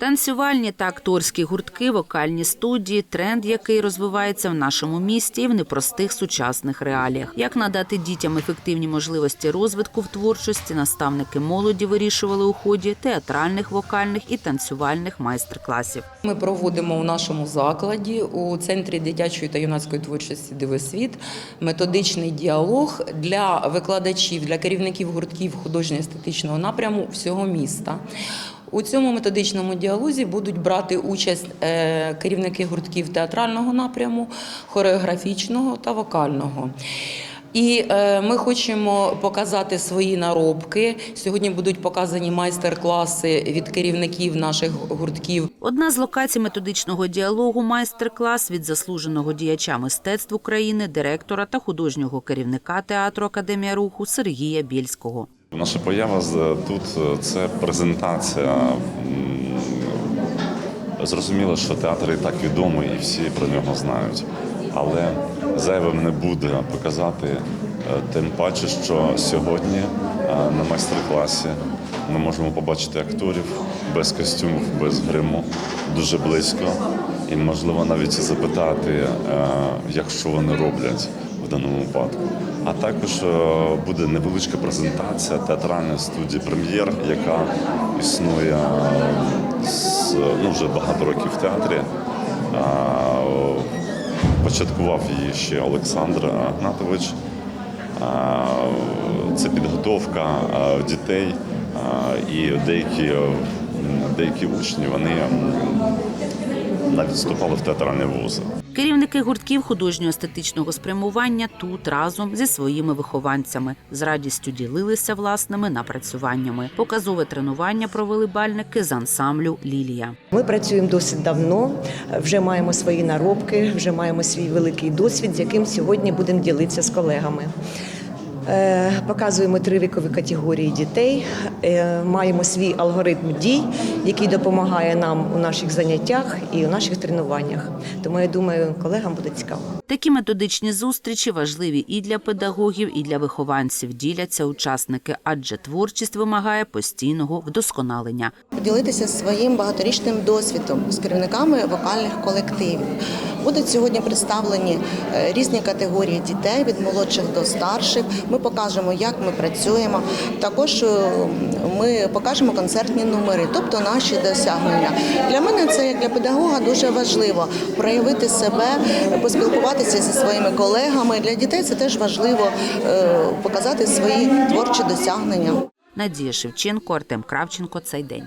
Танцювальні та акторські гуртки, вокальні студії, тренд, який розвивається в нашому місті і в непростих сучасних реаліях. Як надати дітям ефективні можливості розвитку в творчості, наставники молоді вирішували у ході театральних, вокальних і танцювальних майстер-класів. Ми проводимо у нашому закладі у центрі дитячої та юнацької творчості Дивосвіт методичний діалог для викладачів, для керівників гуртків художньо-естетичного напряму всього міста. У цьому методичному діалозі будуть брати участь е, керівники гуртків театрального напряму, хореографічного та вокального. І е, ми хочемо показати свої наробки. Сьогодні будуть показані майстер-класи від керівників наших гуртків. Одна з локацій методичного діалогу майстер-клас від заслуженого діяча мистецтв України, директора та художнього керівника театру Академія руху Сергія Бєльського. Наша поява тут е, це презентація. Зрозуміло, що театр і так відомий, і всі про нього знають. Але зайвим не буде показати, е, тим паче, що сьогодні е, на майстер-класі ми можемо побачити акторів без костюмів, без гриму, дуже близько. І можливо навіть запитати, як що вони роблять даному випадку. А також е, буде невеличка презентація театральної студії Прем'єр, яка існує е, з, ну, вже багато років в театрі. А, Початкував її ще Олександр Гнатович. Це підготовка дітей і деякі, деякі учні вони навіть вступали в театральні вузи. Керівники гуртків художньо-естетичного спрямування тут разом зі своїми вихованцями з радістю ділилися власними напрацюваннями. Показове тренування провели бальники з ансамблю Лілія. Ми працюємо досить давно, вже маємо свої наробки, вже маємо свій великий досвід, з яким сьогодні будемо ділитися з колегами. Е, Показуємо три вікові категорії дітей, е, маємо свій алгоритм дій, який допомагає нам у наших заняттях і у наших тренуваннях. Тому я думаю, колегам буде цікаво. Такі методичні зустрічі важливі і для педагогів, і для вихованців. Діляться учасники, адже творчість вимагає постійного вдосконалення. поділитися своїм багаторічним досвідом з керівниками вокальних колективів. Будуть сьогодні представлені е, різні категорії дітей від молодших до старших. Ми покажемо, як ми працюємо. Також е, ми покажемо концертні номери, тобто наші досягнення. Для мене це як для педагога дуже важливо проявити себе, поспілкуватися зі своїми колегами. Для дітей це теж важливо е, показати свої творчі досягнення. Надія Шевченко, Артем Кравченко. Цей день.